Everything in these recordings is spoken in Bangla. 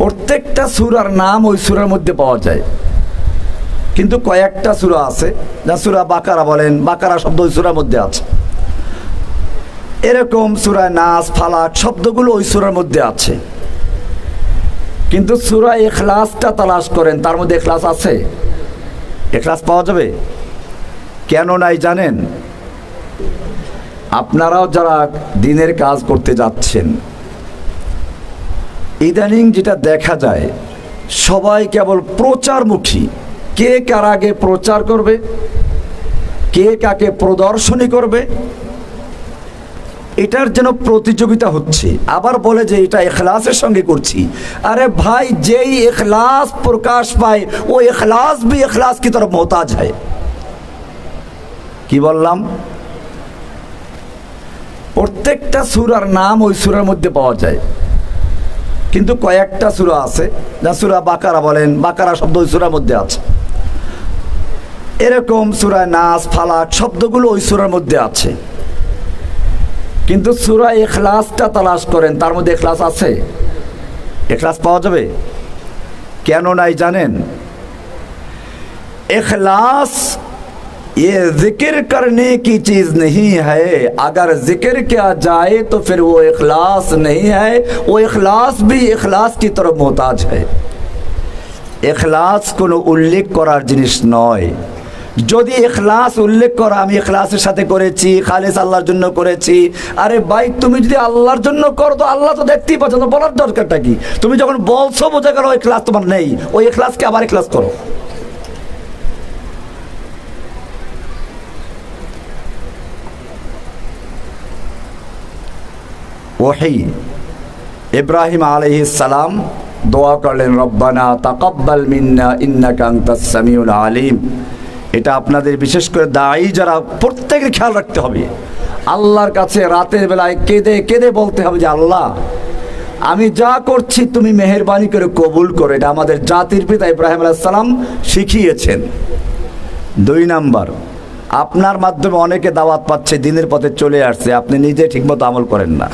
প্রত্যেকটা সুরার নাম ওই সুরার মধ্যে পাওয়া যায়। কিন্তু কয়েকটা সুরা আছে, যা সুরা বাকারা বলেন, বাকারা শব্দ ওই সুরার মধ্যে আছে। এরকম সুরায় নাচ ফালাক শব্দগুলো ওই সুরার মধ্যে আছে। কিন্তু সুরা এখলাসটা তালাশ করেন, তার মধ্যে এখলাস আছে? এখলাস পাওয়া যাবে? কেন নাই জানেন? আপনারাও যারা দিনের কাজ করতে যাচ্ছেন ইদানিং যেটা দেখা যায়, সবাই কেবল প্রচারমুখী। কে কার আগে প্রচার করবে? কে কাকে প্রদর্শনী করবে? এটার যেন প্রতিযোগিতা হচ্ছে। আবার বলে যে এটা এখলাসের সঙ্গে করছি। আরে ভাই, যেই এখলাস প্রকাশ পায়, ও এখলাস বি এখলাস কি তোর মোহতাজ হয়? কি বললাম? প্রত্যেকটা সুরার নাম ওই সুরের মধ্যে পাওয়া যায়। কিন্তু কয়েকটা সুরা আছে, যা সুরা বাকারা বলেন, বাকারা শব্দ ওই সুরার মধ্যে আছে। এরকম সুরায় নাচ ফালাক শব্দগুলো ওই সুরার মধ্যে আছে। কিন্তু সুরা এখলাসটা তালাশ করেন, তার মধ্যে এখলাস আছে? এখলাস পাওয়া যাবে? কেন নাই জানেন? এখলাস ये जिक्र करने की चीज नहीं है अगर जिक्र किया जाए तो फिर वो इखलास नहीं है वो इखलास भी इखलास की तरफ मोहताज है এখলাস কোনো উল্লেখ করার জিনিস নয় যদি এখলাস উল্লেখ করা আমি এখলাসের সাথে করেছি খালেস আল্লাহর জন্য করেছি আরে ভাই তুমি যদি আল্লাহর জন্য করো তো আল্লাহ তো দেখতেই পাচ্ছ তো বলার দরকারটা কি তুমি যখন বলছো বোঝা গেল ওই ক্লাস তোমার নেই ওই এখলাসকে আবার ক্লাস করো ওহি ইব্রাহিম সালাম দোয়া করলেন, রব্বানা তাকাব্বাল মিন্না ইন্নাকা আনতাস সামিউল আলিম। এটা আপনাদের বিশেষ করে দায়ী যারা, প্রত্যেকের খেয়াল রাখতে হবে। আল্লাহর কাছে রাতের বেলায় কেঁদে কেঁদে বলতে হবে যে, আল্লাহ, আমি যা করছি তুমি মেহেরবানি করে কবুল করো। এটা আমাদের জাতির পিতা ইব্রাহিম সালাম শিখিয়েছেন। দুই নাম্বার, আপনার মাধ্যমে অনেকে দাওয়াত পাচ্ছে, দিনের পথে চলে আসছে, আপনি নিজে ঠিকমতো আমল করেন না।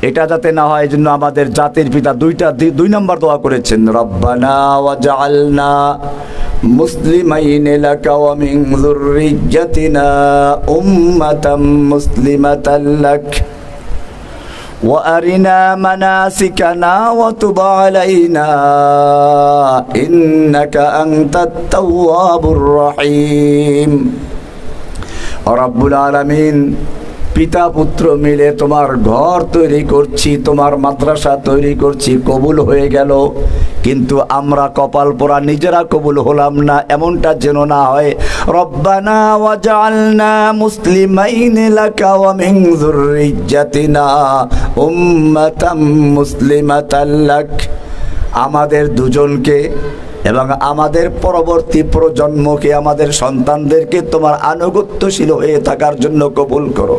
এটা যাতে না হয় এই জন্য আমাদের জাতির পিতা দুইটা দি- দুই নম্বর দোয়া করেছেন রব্বানা ওয়াজআলনা মুসলিমাইন লাকা ওয়া মিন যুররিয়্যাতিনা উম্মাতাম মুসলিমাতাল লাক وأرنا مناسكنا وتب علينا إنك أنت التواب الرحيم রব্বুল আলামিন পিতা পুত্র মিলে তোমার ঘর তৈরি করছি, তোমার মাদ্রাসা তৈরি করছি, কবুল হয়ে গেল। কিন্তু আমরা কপাল পোড়া নিজেরা কবুল হলাম না, এমনটা যেন না হয়। রব্বানা ওয়াজআলনা মুসলিমাইন লাকা ওয়া মিন যুররিয়্যাতিনা উম্মাতাম মুসলিমাতাল লাক। আমাদের দুজনকে এবং আমাদের পরবর্তী প্রজন্মকে, আমাদের সন্তানদেরকে তোমার আনুগত্যশীল হয়ে থাকার জন্য কবুল করো।